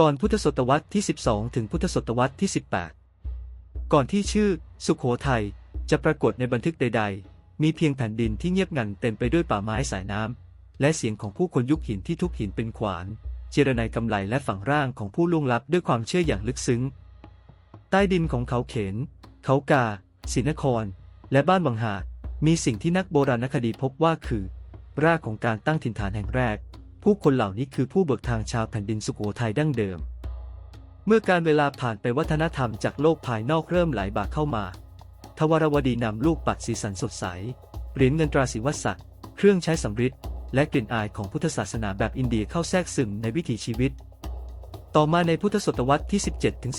ก่อนพุทธศตวรรษที่ 12 ถึงพุทธศตวรรษที่ 18 ก่อนที่ชื่อ สุขโขทัยจะปรากฏในบันทึกใด ๆ มีเพียงแผ่นดินที่เงียบงันเต็มไปด้วยป่าไม้สายน้ำ และเสียงของผู้คนยุคหินที่ทุกหินเป็นขวาน เจรไนกำไลและฝังร่างของผู้ล่วงลับด้วยความเชื่ออย่างลึกซึ้ง ใต้ดินของเขาเขน เขากาศรีนคร และบ้านบางหาดมีสิ่งที่นักโบราณคดีพบว่าคือ รากของการตั้งถิ่นฐานแห่งแรก ผู้คนเหล่านี้คือผู้เบิกทางชาวแผ่นดินสุโขทัยดั้งเดิม เมื่อการเวลาผ่านไปวัฒนธรรมจากโลกภายนอกเริ่มไหลบากเข้ามา ทวารวดีนำลูกปัดสีสันสดใส เหรียญเงินตราศิวศักดิ์เครื่องใช้สำริดและกลิ่นอายของพุทธศาสนาแบบอินเดียเข้าแทรกซึมในวิถีชีวิต ต่อมาในพุทธศตวรรษที่ 17ถึง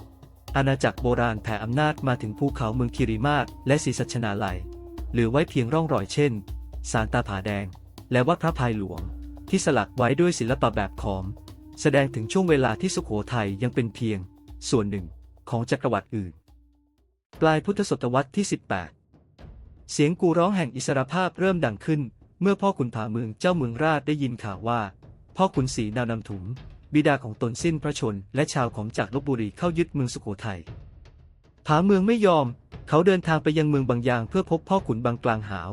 18 อาณาจักรโบราณแผ่อำนาจมาถึงภูเขาเมืองคิริมาศและศรีสัชนาลัย เหลือไว้เพียงร่องรอยเช่น สารตาผาแดง และวัดพระพายหลวง ที่สลักไว้ด้วยศิลปะแบบขอม แสดงถึงช่วงเวลาที่สุโขทัยยังเป็นเพียง ส่วนหนึ่งของจักรวรรดิอื่น ปลายพุทธศตวรรษที่ 18 เสียงกูร้องแห่งอิสรภาพเริ่มดังขึ้น เมื่อพ่อขุนผาเมืองเจ้าเมืองราชได้ยินข่าวว่า พ่อขุนศรีนาวนำถุงบิดาของตนสิ้นพระชนและชาวของจากลบบุรีเข้ายึดเมืองสุโขทัยผาเมืองไม่ยอม เขาเดินทางไปยังเมืองบางยางเพื่อพบพ่อขุนบางกลางหาว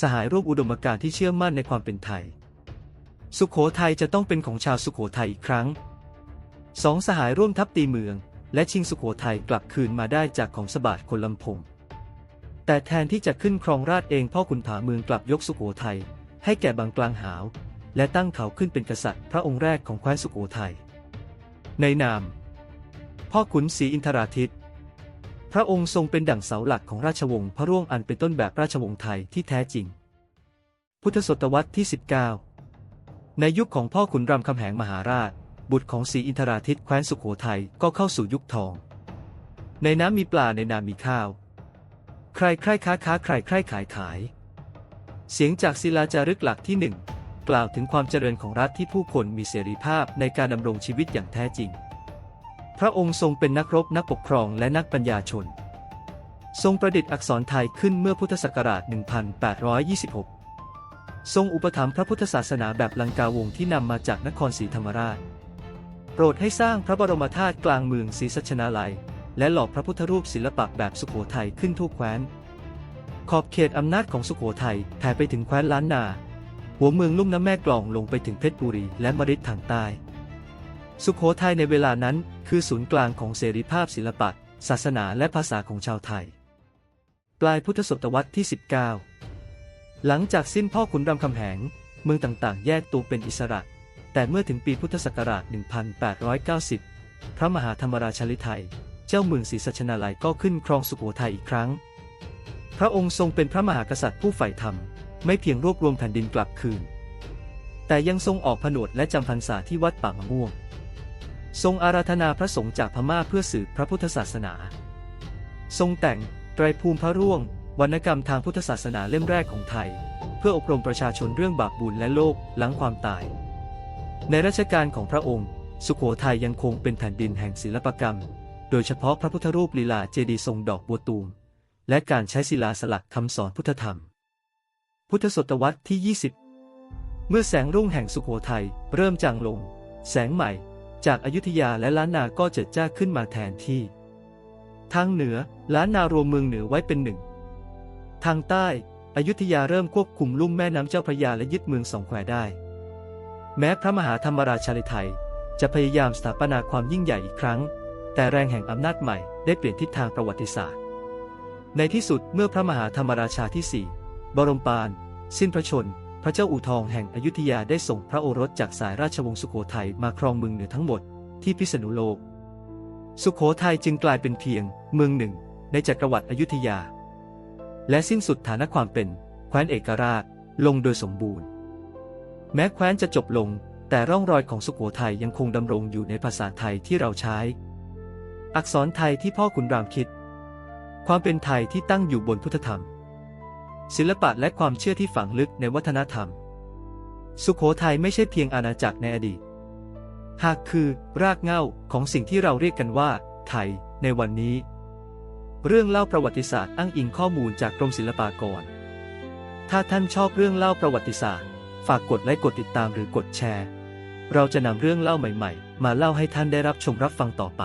สหายร่วมอุดมการณ์ที่เชื่อมั่นในความเป็นไทย สุโขทัยจะต้องเป็นของชาวสุโขทัยอีกครั้งสองสหายร่วมทัพตีเมือง และชิงสุโขทัยกลับคืนมาได้จากของสบาทคนลำพงแต่แทนที่จะขึ้นครองราชเองพ่อขุนผาเมืองกลับยกสุโขทัยให้แก่บางกลางหาว และตั้งเขาขึ้นเป็นกษัตริย์พระองค์แรกของแคว้นสุโขทัยในนาม พ่อขุนศรีอินทราทิตพระองค์ทรงเป็นดั่งเสาหลักของราชวงศ์พระร่วงอันเป็นต้นแบบราชวงศ์ไทยที่แท้จริง พุทธศตวรรษที่ 19 ในยุคของพ่อขุนรามคำแหงมหาราช บุตรของศรีอินทราทิตแคว้นสุโขทัยก็เข้าสู่ยุคทอง ในน้ำมีปลาในนามีข้าว ใครใครค้าค้าใครใครขายขาย เสียงจากศิลาจารึกหลักที่หนึ่งกล่าวถึงความเจริญของรัฐที่ผู้คนมีเสรีภาพในการดำรงชีวิตอย่างแท้จริง พระองค์ทรงเป็นนักรบนักปกครองและนักปัญญาชน ทรงประดิษฐ์อักษรไทยขึ้นเมื่อพุทธศักราช 1826 ทรงอุปถัมภ์พระพุทธศาสนาแบบลังกาวงที่นำมาจากนครศรีธรรมราช โปรดให้สร้างพระบรมธาตุกลางเมืองศรีสัชนาลัย และหล่อพระพุทธรูปศิลปะแบบสุโขทัยขึ้นทั่วแคว้น ขอบเขตอำนาจของสุโขทัยแผ่ไปถึงแคว้นล้านนา หัวเมืองลุ่มน้ำแม่กลองลงไปถึงเพชรบุรีและมฤตทางใต้ สุโขทัยในเวลานั้นคือศูนย์กลางของเสรีภาพศิลปะศาสนาและภาษาของชาวไทย ปลายพุทธศตวรรษที่ 19 หลังจากสิ้นพ่อขุนรามคำแหง เมืองต่างๆ แยกตัวเป็นอิสระ แต่เมื่อถึงปีพุทธศักราช 1890 พระมหาธรรมราชาลิไทย เจ้าเมืองศรีสัชนาลัยก็ขึ้นครองสุโขทัยอีกครั้ง พระองค์ทรงเป็นพระมหากษัตริย์ผู้ใฝ่ธรรม ไม่เพียงรวบรวมแผ่นดินกลับคืน แต่ยังทรงออกผนวดและจำพรรษาที่วัดป่ามะม่วง ทรงอาราธนาพระสงฆ์จากพม่าเพื่อสืบพระพุทธศาสนา ทรงแต่งไตรภูมิพระร่วง วรรณกรรมทางพุทธศาสนาเล่มแรกของไทย เพื่ออบรมประชาชนเรื่องบาปบุญและโลกหลังความตาย ในรัชกาลของพระองค์ สุโขทัยยังคงเป็นแผ่นดินแห่งศิลปกรรม โดยเฉพาะพระพุทธรูปลีลาเจดีย์ทรงดอกบัวตูม และการใช้ศิลาสลักคำสอนพุทธธรรม พุทธศตวรรษที่ 20 เมื่อแสงรุ่งแห่งสุโขทัยเริ่มจางลง แสงใหม่ จากอายุทยาและล้านนาก็เจิดจ้าขึ้นมาแทนที่ ทางเหนือล้านนารวมเมืองเหนือไว้เป็นหนึ่ง ทางใต้อยุธยาเริ่มควบคุมลุ่มแม่น้ำเจ้าพระยาและยึดเมืองสองแควได้ แม้พระมหาธรรมราชาลิไทย จะพยายามสถาปนาความยิ่งใหญ่อีกครั้ง แต่แรงแห่งอำนาจใหม่ได้เปลี่ยนทิศทางประวัติศาสตร์ ในที่สุดเมื่อพระมหาธรรมราชาที่สี่บรมปาน สิ้นพระชน พระเจ้าอู่ทองแห่งอยุธยาได้ส่งพระโอรสจากสายราชวงศ์สุโขทัยมาครองเมืองเหนือทั้งหมดที่พิษณุโลก สุโขทัยจึงกลายเป็นเพียงเมืองหนึ่ง ในจักรวรรดิอยุธยา และสิ้นสุดฐานะความเป็นแคว้นเอกราชลงโดยสมบูรณ์ แม้แคว้นจะจบลง แต่ร่องรอยของสุโขทัยยังคงดำรงอยู่ในภาษาไทยที่เราใช้ อักษรไทยที่พ่อขุนรามคิด ความเป็นไทยที่ตั้งอยู่บนพุทธธรรม ศิลปะและความเชื่อที่ฝังลึกในวัฒนธรรม สุโขทัยไม่ใช่เพียงอาณาจักรในอดีต หากคือรากเหง้าของสิ่งที่เราเรียกกันว่า ไทยในวันนี้ เรื่องเล่าประวัติศาสตร์อ้างอิงข้อมูลจากกรมศิลปากร ถ้าท่านชอบเรื่องเล่าประวัติศาสตร์ ฝากกดไลค์กดติดตามหรือกดแชร์ เราจะนำเรื่องเล่าใหม่ ๆ มาเล่าให้ท่านได้รับชมรับฟังต่อไป